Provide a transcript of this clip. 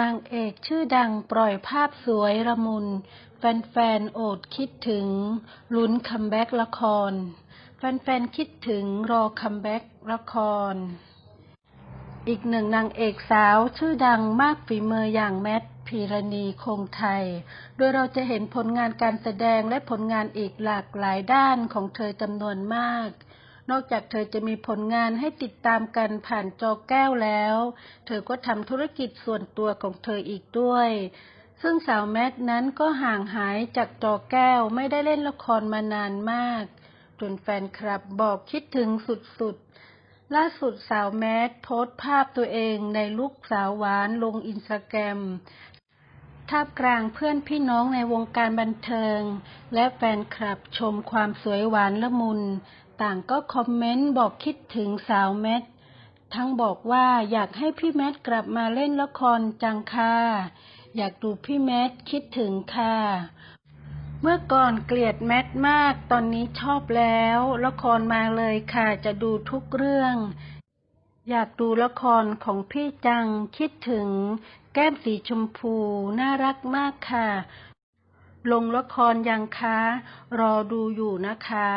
นางเอกชื่อดังปล่อยภาพสวยระมุน แฟน ๆ โอดคิดถึง ลุ้นคัมแบ็กละคร แฟน ๆ คิดถึงรอคัมแบ็กละคร อีกหนึ่งนางเอกสาวชื่อดังมากฝีมืออย่างแมทพีรณีคงไทย โดยเราจะเห็นผลงานการแสดงและผลงานอีกหลากหลายด้านของเธอจำนวนมาก นอกจากเธอจะมีผลงานให้ติดตามกันผ่านจอแก้วแล้ว เธอก็ทำธุรกิจส่วนตัวของเธออีกด้วย ซึ่งสาวแมทนั้นก็ห่างหายจากจอแก้วไม่ได้เล่นละครมานานมาก จนแฟนคลับบอกคิดถึงสุดๆ ล่าสุดสาวแมทโพสต์ภาพตัวเองในลุคสาวหวานลงอินสตาแกรม ท่ามกลางเพื่อนพี่น้องในวงการบันเทิง และแฟนคลับชมความสวยหวานละมุน ต่างก็คอมเมนต์บอกคิดถึงสาวแมท ทั้งบอกว่าอยากให้พี่แมทกลับมาเล่นละครจังค่ะ อยากดูพี่แมทคิดถึงค่ะ เมื่อก่อนเกลียดแมทมาก ตอนนี้ชอบแล้ว ละครมาเลยค่ะ จะดูทุกเรื่อง อยากดูละครของพี่จังคิดถึง แก้มสีชมพู น่ารักมากค่ะ ลงละครยังคะ รอดูอยู่นะคะ